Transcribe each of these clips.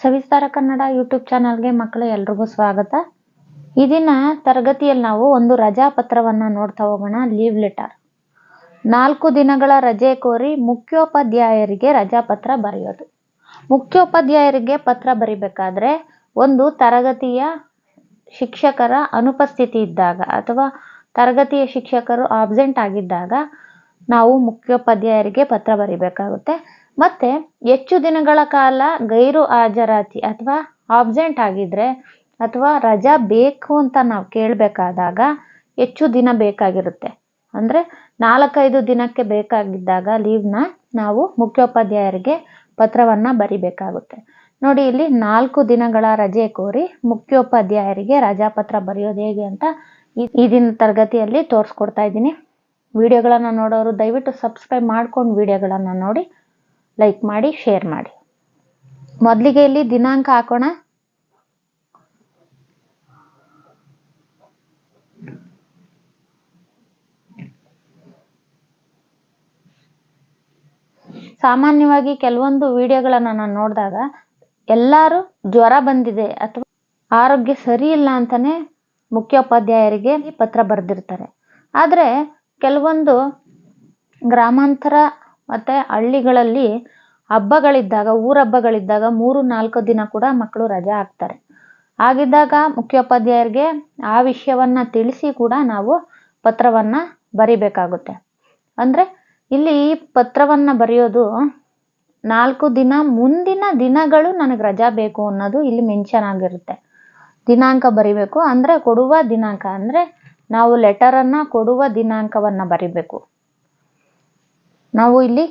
ಸವಿಸ್ತಾರ Kannada YouTube ಚಾನಲ್ಗೆ ಮಕ್ಕಳು ಎಲ್ರಿಗೂ ಸ್ವಾಗತ. ಈ ದಿನ ತರಗತಿಯಲ್ಲಿ ನಾವು ಒಂದು ರಜಾ ಪತ್ರವನ್ನ ನೋಡ್ತಾ ಹೋಗೋಣ, ಲೀವ್ ಲೆಟರ್. ನಾಲ್ಕು ದಿನಗಳ ರಜೆ ಕೋರಿ ಮುಖ್ಯೋಪಾಧ್ಯಾಯರಿಗೆ ರಜಾ ಪತ್ರ ಬರೆಯೋದು. ಮುಖ್ಯೋಪಾಧ್ಯಾಯರಿಗೆ ಪತ್ರ ಬರಿಬೇಕಾದ್ರೆ ಒಂದು ತರಗತಿಯ ಶಿಕ್ಷಕರ ಅನುಪಸ್ಥಿತಿ ಇದ್ದಾಗ ಅಥವಾ ತರಗತಿಯ ಶಿಕ್ಷಕರು ಆಬ್ಸೆಂಟ್ ಆಗಿದ್ದಾಗ ನಾವು ಮುಖ್ಯೋಪಾಧ್ಯಾಯರಿಗೆ ಪತ್ರ ಬರಿಬೇಕಾಗುತ್ತೆ. ಮತ್ತೆ ಹೆಚ್ಚು ದಿನಗಳ ಕಾಲ ಗೈರು ಹಾಜರಾತಿ ಅಥವಾ ಆಬ್ಸೆಂಟ್ ಆಗಿದ್ರೆ ಅಥವಾ ರಜಾ ಬೇಕು ಅಂತ ನಾವು ಕೇಳಬೇಕಾದಾಗ ಹೆಚ್ಚು ದಿನ ಬೇಕಾಗಿರುತ್ತೆ. ಅಂದರೆ ನಾಲ್ಕೈದು ದಿನಕ್ಕೆ ಬೇಕಾಗಿದ್ದಾಗ ಲೀವ್ನ ನಾವು ಮುಖ್ಯೋಪಾಧ್ಯಾಯರಿಗೆ ಪತ್ರವನ್ನು ಬರಿಬೇಕಾಗುತ್ತೆ. ನೋಡಿ, ಇಲ್ಲಿ ನಾಲ್ಕು ದಿನಗಳ ರಜೆ ಕೋರಿ ಮುಖ್ಯೋಪಾಧ್ಯಾಯರಿಗೆ ರಜಾ ಪತ್ರ ಬರೆಯೋದು ಹೇಗೆ ಅಂತ ಈ- ದಿನ ತರಗತಿಯಲ್ಲಿ ತೋರಿಸ್ಕೊಡ್ತಾ ಇದ್ದೀನಿ. ವಿಡಿಯೋಗಳನ್ನು ನೋಡೋರು ದಯವಿಟ್ಟು ಸಬ್ಸ್ಕ್ರೈಬ್ ಮಾಡ್ಕೊಂಡು ವಿಡಿಯೋಗಳನ್ನು ನೋಡಿ. ಲೈಕ್ ಮಾಡಿ ಶೇರ್ ಮಾಡಿ. ಮೊದಲಿಗೆ ಇಲ್ಲಿ ದಿನಾಂಕ ಹಾಕೋಣ. ಸಾಮಾನ್ಯವಾಗಿ ಕೆಲವೊಂದು ವಿಡಿಯೋಗಳನ್ನು ನಾನು ನೋಡಿದಾಗ ಎಲ್ಲರೂ ಜ್ವರ ಬಂದಿದೆ ಅಥವಾ ಆರೋಗ್ಯ ಸರಿ ಇಲ್ಲ ಅಂತಾನೆ ಮುಖ್ಯೋಪಾಧ್ಯಾಯರಿಗೆ ಪತ್ರ ಬರೆದಿರ್ತಾರೆ. ಆದರೆ ಕೆಲವೊಂದು ಗ್ರಾಮಾಂತರ ಮತ್ತೆ ಹಳ್ಳಿಗಳಲ್ಲಿ ಹಬ್ಬಗಳಿದ್ದಾಗ, ಊರ ಹಬ್ಬಗಳಿದ್ದಾಗ ಮೂರು, ನಾಲ್ಕು ದಿನ ಕೂಡ ಮಕ್ಕಳು ರಜೆ ಹಾಕ್ತಾರೆ. ಹಾಗಿದ್ದಾಗ ಮುಖ್ಯೋಪಾಧ್ಯಾಯರಿಗೆ ಆ ವಿಷಯವನ್ನ ತಿಳಿಸಿ ಕೂಡ ನಾವು ಪತ್ರವನ್ನ ಬರಿಬೇಕಾಗುತ್ತೆ. ಅಂದ್ರೆ ಇಲ್ಲಿ ಈ ಪತ್ರವನ್ನ ಬರೆಯೋದು ನಾಲ್ಕು ದಿನ, ಮುಂದಿನ ದಿನಗಳು ನನಗೆ ರಜಾ ಬೇಕು ಅನ್ನೋದು ಇಲ್ಲಿ ಮೆನ್ಷನ್ ಆಗಿರುತ್ತೆ. ದಿನಾಂಕ ಬರಿಬೇಕು ಅಂದ್ರೆ ಕೊಡುವ ದಿನಾಂಕ. ಅಂದ್ರೆ ನಾವು ಲೆಟರನ್ನು ಕೊಡುವ ದಿನಾಂಕವನ್ನ ಬರಿಬೇಕು. ನಾವು ಇಲ್ಲಿ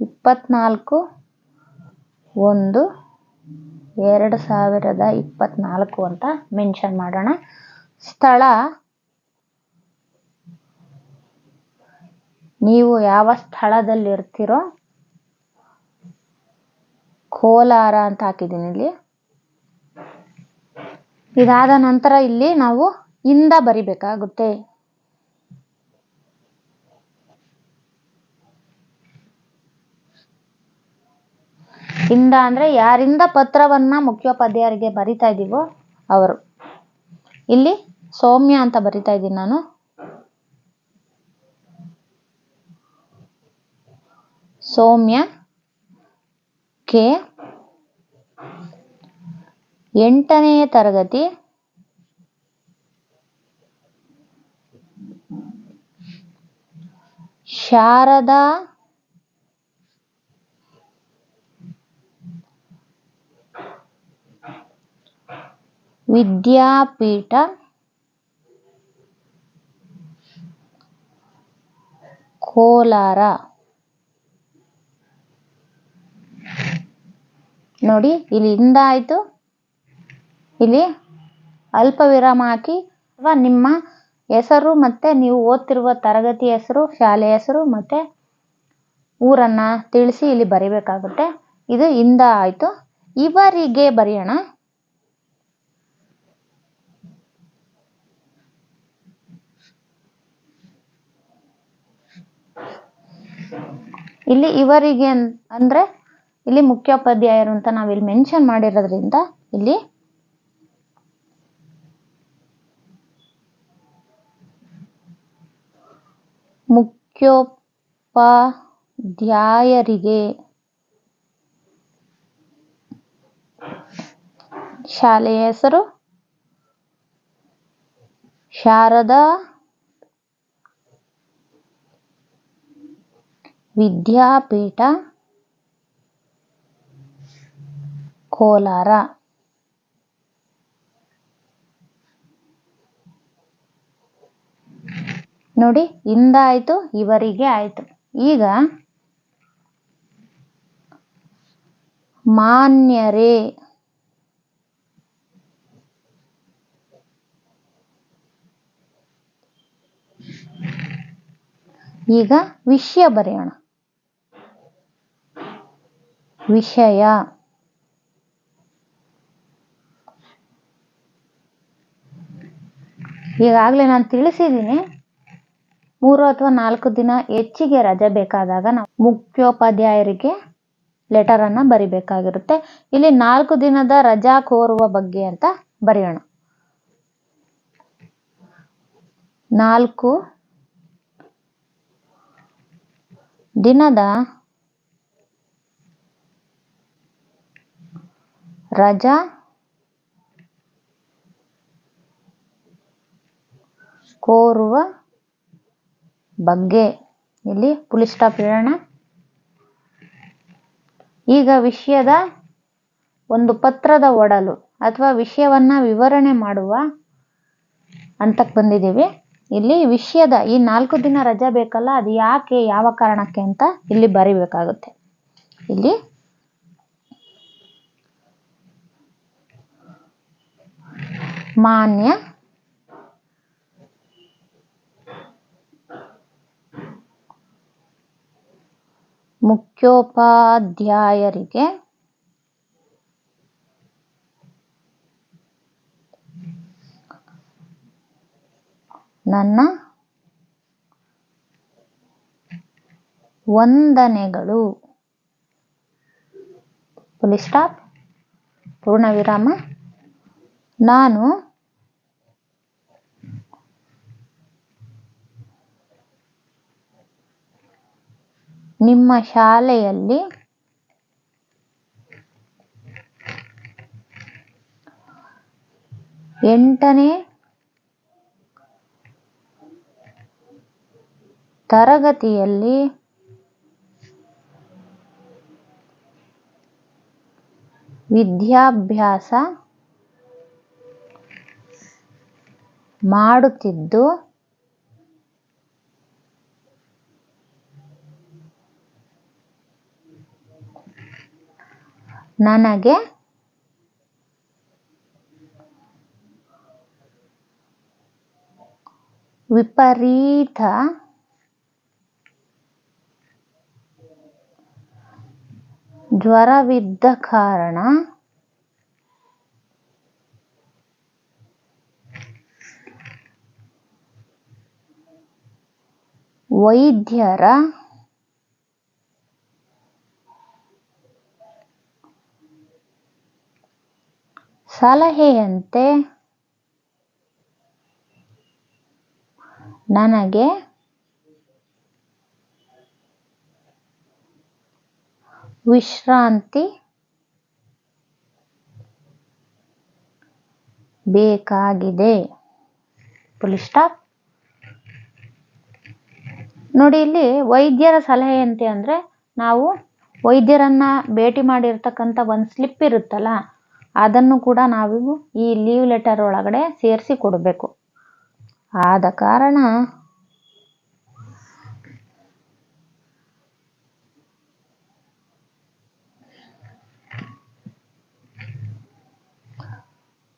ಇಪ್ಪತ್ನಾಲ್ಕು ಒಂದು ಎರಡು ಸಾವಿರದ ಇಪ್ಪತ್ನಾಲ್ಕು ಅಂತ ಮೆನ್ಷನ್ ಮಾಡೋಣ. ಸ್ಥಳ. ನೀವು ಯಾವ ಸ್ಥಳದಲ್ಲಿರ್ತೀರೋ ಕೋಲಾರ ಅಂತ ಹಾಕಿದ್ದೀನಿ ಇಲ್ಲಿ. ಇದಾದ ನಂತರ ಇಲ್ಲಿ ನಾವು ಇಂದ ಬರಿಬೇಕಾಗುತ್ತೆ. ಇಂದ ಅಂದ್ರೆ ಯಾರಿಂದ ಪತ್ರವನ್ನ ಮುಖ್ಯೋಪಾಧ್ಯಾಯರಿಗೆ ಬರಿತಾ ಇದೀವೋ ಅವರು. ಇಲ್ಲಿ ಸೌಮ್ಯ ಅಂತ ಬರಿತಾ ಇದ್ದೀನಿ ನಾನು. ಸೌಮ್ಯ ಕೆ ಎಂಟನೆಯ ತರಗತಿ ಶಾರದಾ ವಿದ್ಯಾಪೀಠ. ಕೋಲಾರ. ನೋಡಿ, ಇಲ್ಲಿ ಇಂದ ಆಯ್ತು ಇಲ್ಲಿ ಅಲ್ಪ ವಿರಾಮ ಹಾಕಿ, ಅಥವಾ ನಿಮ್ಮ ಹೆಸರು ಮತ್ತೆ ನೀವು ಓದ್ತಿರುವ ತರಗತಿ ಹೆಸರು, ಶಾಲೆ ಹೆಸರು ಮತ್ತೆ ಊರನ್ನ ತಿಳಿಸಿ ಇಲ್ಲಿ ಬರಿಬೇಕಾಗುತ್ತೆ. ಇದು ಇಂದ ಆಯ್ತು ಇವರಿಗೆ ಬರೆಯೋಣ. ಇಲ್ಲಿ ಇವರಿಗೆ ಅಂದ್ರೆ ಇಲ್ಲಿ ಮುಖ್ಯೋಪಾಧ್ಯಾಯರು ಅಂತ ನಾವಿಲ್ಲಿ ಮೆನ್ಷನ್ ಮಾಡಿರೋದ್ರಿಂದ ಇಲ್ಲಿ ಮುಖ್ಯೋಪಾಧ್ಯಾಯರಿಗೆ ಶಾಲೆಯ ಹೆಸರು ಶಾರದಾ ವಿದ್ಯಾಪೀಠ ಕೋಲಾರ. ನೋಡಿ ಇಂದ ಆಯ್ತು ಇವರಿಗೆ ಆಯ್ತು. ಈಗ ಮಾನ್ಯರೇ ಈಗ ವಿಷಯ ಬರೆಯೋಣ. ವಿಷಯ. ಈಗಾಗಲೇ ನಾನು ತಿಳಿಸಿದ್ದೀನಿ. ಮೂರು ಅಥವಾ ನಾಲ್ಕು ದಿನ ಹೆಚ್ಚಿಗೆ ರಜೆ ಬೇಕಾದಾಗ ನಾವು ಮುಖ್ಯೋಪಾಧ್ಯಾಯರಿಗೆ ಲೆಟರನ್ನು ಬರಿಬೇಕಾಗಿರುತ್ತೆ. ಇಲ್ಲಿ ನಾಲ್ಕು ದಿನದ ರಜಾ ಕೋರುವ ಬಗ್ಗೆ ಅಂತ ಬರೆಯೋಣ. ನಾಲ್ಕು ದಿನದ ರಜಾ? ಕೋರುವ ಬಗ್ಗೆ ಇಲ್ಲಿ ಪುಲಿಸ್ ಸ್ಟಾಪ್ ಈಗ ವಿಷಯದ ಒಂದು ಪತ್ರದ ಒಡಲು ಅಥವಾ ವಿಷಯವನ್ನ ವಿವರಣೆ ಮಾಡುವ ಹಂತಕ್ಕೆ ಬಂದಿದ್ದೀವಿ. ಇಲ್ಲಿ ವಿಷಯದ ಈ ನಾಲ್ಕು ದಿನ ರಜೆ ಬೇಕಲ್ಲ, ಅದು ಯಾಕೆ, ಯಾವ ಕಾರಣಕ್ಕೆ ಅಂತ ಇಲ್ಲಿ ಬರಿಬೇಕಾಗುತ್ತೆ. ಇಲ್ಲಿ ಮಾನ್ಯ. ಮುಖ್ಯೋಪಾಧ್ಯಾಯರಿಗೆ ನನ್ನ ವಂದನೆಗಳು. ಪುಲಿ ಸ್ಟಾಪ್. ಪೂರ್ಣ ವಿರಾಮ ನಾನು ನಿಮ್ಮ ಶಾಲೆಯಲ್ಲಿ ಎಂಟನೇ ತರಗತಿಯಲ್ಲಿ ವಿದ್ಯಾಭ್ಯಾಸ ಮಾಡುತ್ತಿದ್ದು ನನಗೆ ವಿಪರೀತ ಜ್ವರವಿದ್ದ ಕಾರಣ ವೈದ್ಯರ ಸಲಹೆಯಂತೆ ನನಗೆ ವಿಶ್ರಾಂತಿ ಬೇಕಾಗಿದೆ. ಪುಲಿ ಸ್ಟಾಪ್ ನೋಡಿ ಇಲ್ಲಿ ವೈದ್ಯರ ಸಲಹೆಯಂತೆ ಅಂದರೆ ನಾವು ವೈದ್ಯರನ್ನ ಭೇಟಿ ಮಾಡಿರ್ತಕ್ಕಂಥ ಒಂದು ಸ್ಲಿಪ್ ಇರುತ್ತಲ್ಲ, ಅದನ್ನು ಕೂಡ ನಾವು ಈ ಲೀವ್ ಲೆಟರ್ ಒಳಗಡೆ ಸೇರಿಸಿ ಕೊಡಬೇಕು. ಆದ ಕಾರಣ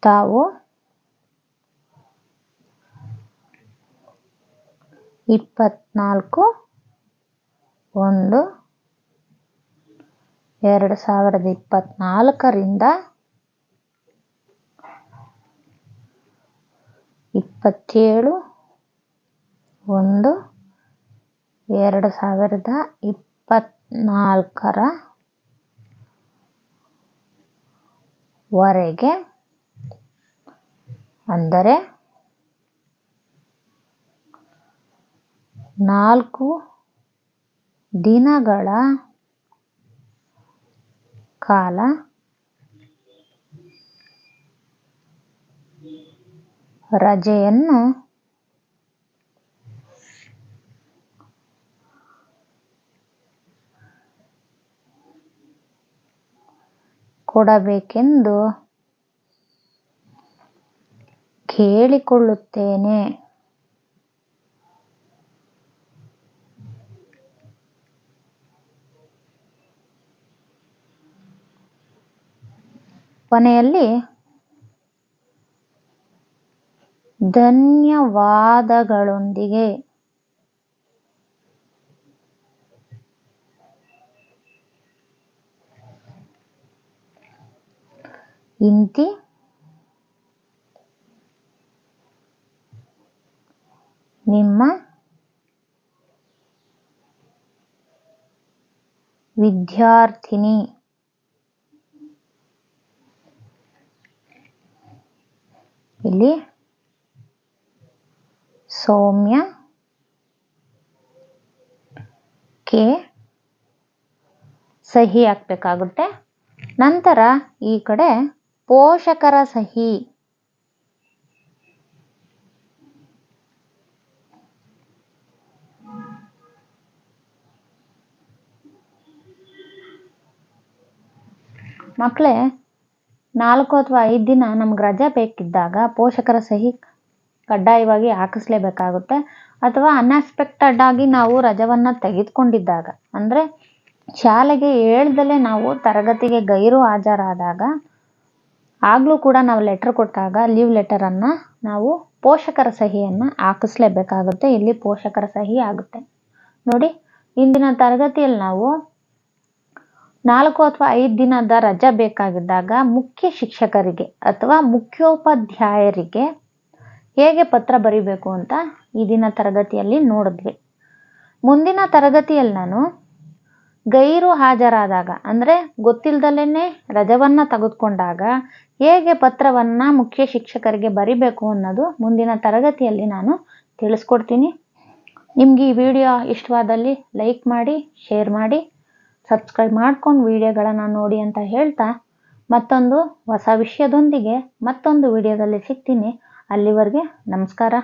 ತಾವು ಇಪ್ಪತ್ನಾಲ್ಕು ಒಂದು ಎರಡು ಸಾವಿರದ ಇಪ್ಪತ್ತ್ನಾಲ್ಕರಿಂದ ಇಪ್ಪತ್ತೇಳು ಒಂದು ಎರಡು ಸಾವಿರದ ಇಪ್ಪತ್ನಾಲ್ಕರ ವರೆಗೆ ಅಂದರೆ ನಾಲ್ಕು ದಿನಗಳ ಕಾಲ. ರಜೆಯನ್ನು ಕೊಡಬೇಕೆಂದು ಕೇಳಿಕೊಳ್ಳುತ್ತೇನೆ. ಕೊನೆಯಲ್ಲಿ ಧನ್ಯವಾದಗಳೊಂದಿಗೆ. ಇಂತಿ ನಿಮ್ಮ ವಿದ್ಯಾರ್ಥಿನಿ. ಇಲ್ಲಿ ಸೌಮ್ಯ ಕೆ ಸಹಿ ಹಾಕ್ಬೇಕಾಗುತ್ತೆ. ನಂತರ ಈ ಕಡೆ ಪೋಷಕರ ಸಹಿ. ಮಕ್ಕಳೇ ನಾಲ್ಕು ಅಥವಾ ಐದು ದಿನ ನಮ್ಗೆ ರಜೆ ಬೇಕಿದ್ದಾಗ ಪೋಷಕರ ಸಹಿ ಕಡ್ಡಾಯವಾಗಿ ಹಾಕಿಸ್ಲೇಬೇಕಾಗುತ್ತೆ. ಅಥವಾ ಅನ್ಎಕ್ಸ್ಪೆಕ್ಟೆಡ್ ಆಗಿ ನಾವು ರಜವನ್ನು ತೆಗೆದುಕೊಂಡಿದ್ದಾಗ, ಅಂದರೆ ಶಾಲೆಗೆ ಹೇಳ್ದಲೇ ನಾವು ತರಗತಿಗೆ ಗೈರು ಹಾಜರಾದಾಗ, ಆಗಲೂ ಕೂಡ ನಾವು ಲೆಟ್ರ್ ಕೊಟ್ಟಾಗ ಲೀವ್ ಲೆಟರನ್ನು ನಾವು ಪೋಷಕರ ಸಹಿಯನ್ನು ಹಾಕಿಸ್ಲೇಬೇಕಾಗುತ್ತೆ. ಇಲ್ಲಿ ಪೋಷಕರ ಸಹಿ ಆಗುತ್ತೆ. ನೋಡಿ, ಇಂದಿನ ತರಗತಿಯಲ್ಲಿ ನಾವು ನಾಲ್ಕು ಅಥವಾ ಐದು ದಿನದ ರಜೆ ಬೇಕಾಗಿದ್ದಾಗ ಮುಖ್ಯ ಶಿಕ್ಷಕರಿಗೆ ಅಥವಾ ಮುಖ್ಯೋಪಾಧ್ಯಾಯರಿಗೆ ಹೇಗೆ ಪತ್ರ ಬರಿಬೇಕು ಅಂತ ಈ ದಿನ ತರಗತಿಯಲ್ಲಿ ನೋಡಿದ್ವಿ. ಮುಂದಿನ ತರಗತಿಯಲ್ಲಿ ನಾನು ಗೈರು ಹಾಜರಾದಾಗ, ಅಂದರೆ ಗೊತ್ತಿಲ್ಲದಲೇ ರಜವನ್ನು ತೆಗೆದುಕೊಂಡಾಗ ಹೇಗೆ ಪತ್ರವನ್ನು ಮುಖ್ಯ ಶಿಕ್ಷಕರಿಗೆ ಬರಿಬೇಕು ಅನ್ನೋದು ಮುಂದಿನ ತರಗತಿಯಲ್ಲಿ ನಾನು ತಿಳಿಸ್ಕೊಡ್ತೀನಿ. ನಿಮಗೆ ಈ ವಿಡಿಯೋ ಇಷ್ಟವಾದಲ್ಲಿ ಲೈಕ್ ಮಾಡಿ, ಶೇರ್ ಮಾಡಿ. ಸಬ್ಸ್ಕ್ರೈಬ್ ಮಾಡ್ಕೊಂಡು ವಿಡಿಯೋಗಳನ್ನು ನೋಡಿ ಅಂತ ಹೇಳ್ತಾ ಮತ್ತೊಂದು ಹೊಸ ವಿಷಯದೊಂದಿಗೆ ಮತ್ತೊಂದು ವಿಡಿಯೋದಲ್ಲಿ ಸಿಗ್ತೀನಿ. ಅಲ್ಲಿವರೆಗೆ ನಮಸ್ಕಾರ.